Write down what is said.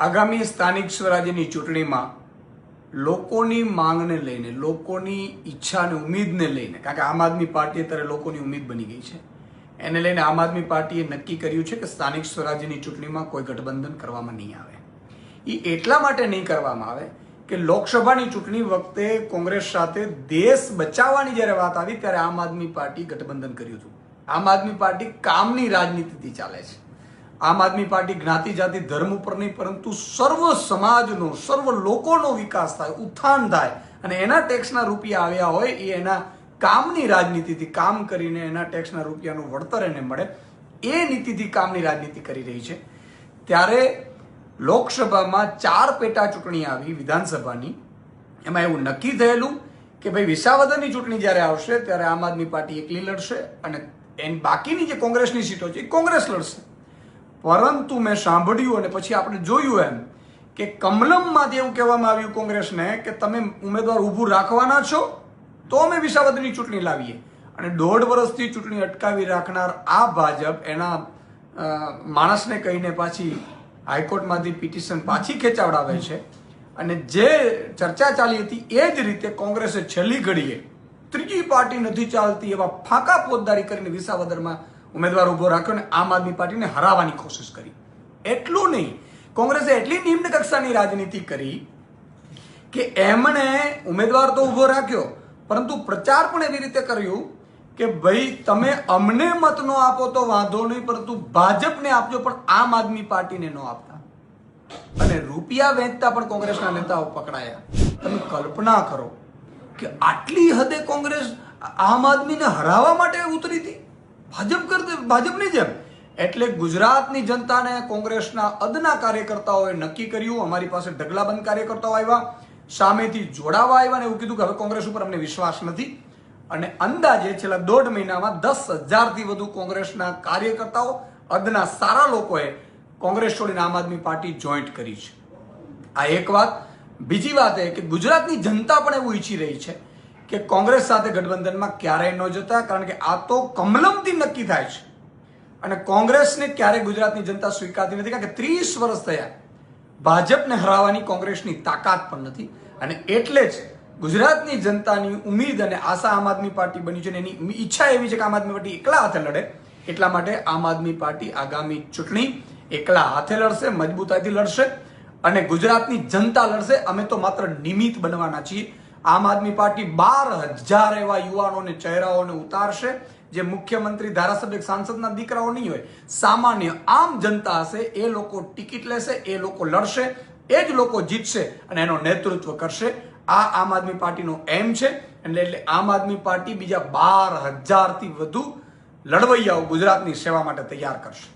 આગામી સ્થાનિક સ્વરાજ્યની ચૂંટણીમાં લોકોની માંગને લઈને, લોકોની ઈચ્છા અને ઉમેદને લઈને, કારણ કે આમ આદમી પાર્ટી અત્યારે લોકોની ઉમેદ બની ગઈ છે, એને લઈને આમ આદમી પાર્ટીએ નક્કી કર્યું છે કે સ્થાનિક સ્વરાજ્યની ચૂંટણીમાં કોઈ ગઠબંધન કરવામાં નહીં આવે. એ એટલા માટે નહીં કરવામાં આવે કે લોકસભાની ચૂંટણી વખતે કોંગ્રેસ સાથે દેશ બચાવવાની જ્યારે વાત આવી ત્યારે આમ આદમી પાર્ટી ગઠબંધન કર્યું હતું. આમ આદમી પાર્ટી કામની રાજનીતિથી ચાલે છે. આમ આદમી પાર્ટી જ્ઞાતિ, જાતિ, ધર્મ ઉપર નહીં, પરંતુ સર્વ સમાજનો, સર્વ લોકોનો વિકાસ થાય, ઉત્થાન થાય અને એના ટેક્સના રૂપિયા આવ્યા હોય એ એના કામની રાજનીતિથી કામ કરીને એના ટેક્સના રૂપિયાનું વળતર એને મળે. એ નીતિથી કામની રાજનીતિ કરી રહી છે. ત્યારે લોકસભામાં ચાર પેટા ચૂંટણી આવી વિધાનસભાની. એમાં એવું નક્કી થયેલું કે ભાઈ વિસાવદરની ચૂંટણી જ્યારે આવશે ત્યારે આમ આદમી પાર્ટી એકલી લડશે અને એની બાકીની જે કોંગ્રેસની સીટો છે એ કોંગ્રેસ લડશે. પરંતુ મેં સાંભળ્યું અને પછી આપણે જોયું એમ કે કમલમમાંથી એવું કહેવામાં આવ્યું કોંગ્રેસને કે તમે ઉમેદવાર ઊભું રાખવાના છો, તો અમે વિસાવદરની ચૂંટણી લાવીએ. અને દોઢ વર્ષથી ચૂંટણી અટકાવી રાખનાર આ ભાજપ એના માણસને કહીને પાછી હાઈકોર્ટમાંથી પિટિશન પાછી ખેંચાવડાવે છે. અને જે ચર્ચા ચાલી હતી એ જ રીતે કોંગ્રેસે છેલ્લી ઘડીએ ત્રીજી પાર્ટી નથી ચાલતી એવા ફાંકા પોતદારી કરીને વિસાવદરમાં ઉમેદવાર ઊભો રાખ્યો ને આમ આદમી પાર્ટીને હરાવવાની કોશિશ કરી. એટલું નહીં, કોંગ્રેસે એટલી નિમ્ન કક્ષાની રાજનીતિ કરી કે એમણે ઉમેદવાર તો ઊભો રાખ્યો, પરંતુ પ્રચાર પણ એવી રીતે કર્યું કે ભાઈ તમે અમને મત ન આપો તો વાંધો નહીં, પરંતુ ભાજપને આપજો, પણ આમ આદમી પાર્ટીને ન આપતા. અને રૂપિયા વેચતા પણ કોંગ્રેસના નેતાઓ પકડાયા. તમે કલ્પના કરો કે આટલી હદે કોંગ્રેસ આમ આદમીને હરાવવા માટે ઉતરી હતી. ભાજપ કરતી ભાજપની જેમ. એટલે ગુજરાતની જનતાને કોંગ્રેસના અદના કાર્યકર્તાઓએ નક્કી કર્યું, અમારી પાસે ઢગલાબંધ કાર્યકર્તાઓ આવ્યા, સામેથી જોડાવા આવ્યા અને એવું કીધું કે હવે કોંગ્રેસ ઉપર અમને વિશ્વાસ નથી. અને અંદાજે છેલ્લા દોઢ મહિનામાં દસ હજારથી વધુ કોંગ્રેસના કાર્યકર્તાઓ, અદના સારા લોકોએ કોંગ્રેસ છોડીને આમ આદમી પાર્ટી જોઈન્ટ કરી છે. આ એક વાત. બીજી વાત એ કે ગુજરાતની જનતા પણ એવું ઈચ્છી રહી છે કે કોંગ્રેસ સાથે ગઠબંધનમાં ક્યારેય ન જતા, કારણ કે આ તો કમલમથી નક્કી થાય છે. અને કોંગ્રેસને ક્યારેય ગુજરાતની જનતા સ્વીકારતી નથી, કારણ કે ત્રીસ વર્ષ થયા. ભાજપને હરાવવાની કોંગ્રેસની તાકાત પણ નથી. અને એટલે જ ગુજરાતની જનતાની ઉમીદ અને આશા આમ આદમી પાર્ટી બની છે અને એની ઈચ્છા એવી છે કે આમ આદમી પાર્ટી એકલા હાથે લડે. એટલા માટે આમ આદમી પાર્ટી આગામી ચૂંટણી એકલા હાથે લડશે, મજબૂતાઈથી લડશે અને ગુજરાતની જનતા લડશે. અમે તો માત્ર નિમિત્ત બનવાના છીએ. આમ આદમી પાર્ટી બાર હજાર એવા યુવાનોને, ચહેરાઓને ઉતારશે, જે મુખ્યમંત્રી ધારાસભ્ય સાંસદના દીકરાઓ નહીં હોય. સામાન્ય આમ જનતા હશે, એ લોકો ટિકિટ લેશે, એ લોકો લડશે, એ જ લોકો જીતશે અને એનો નેતૃત્વ કરશે. આ આમ આદમી પાર્ટીનો એમ છે, એટલે એટલે આમ આદમી પાર્ટી બીજા બાર હજારથી વધુ લડવૈયાઓ ગુજરાતની સેવા માટે તૈયાર કરશે.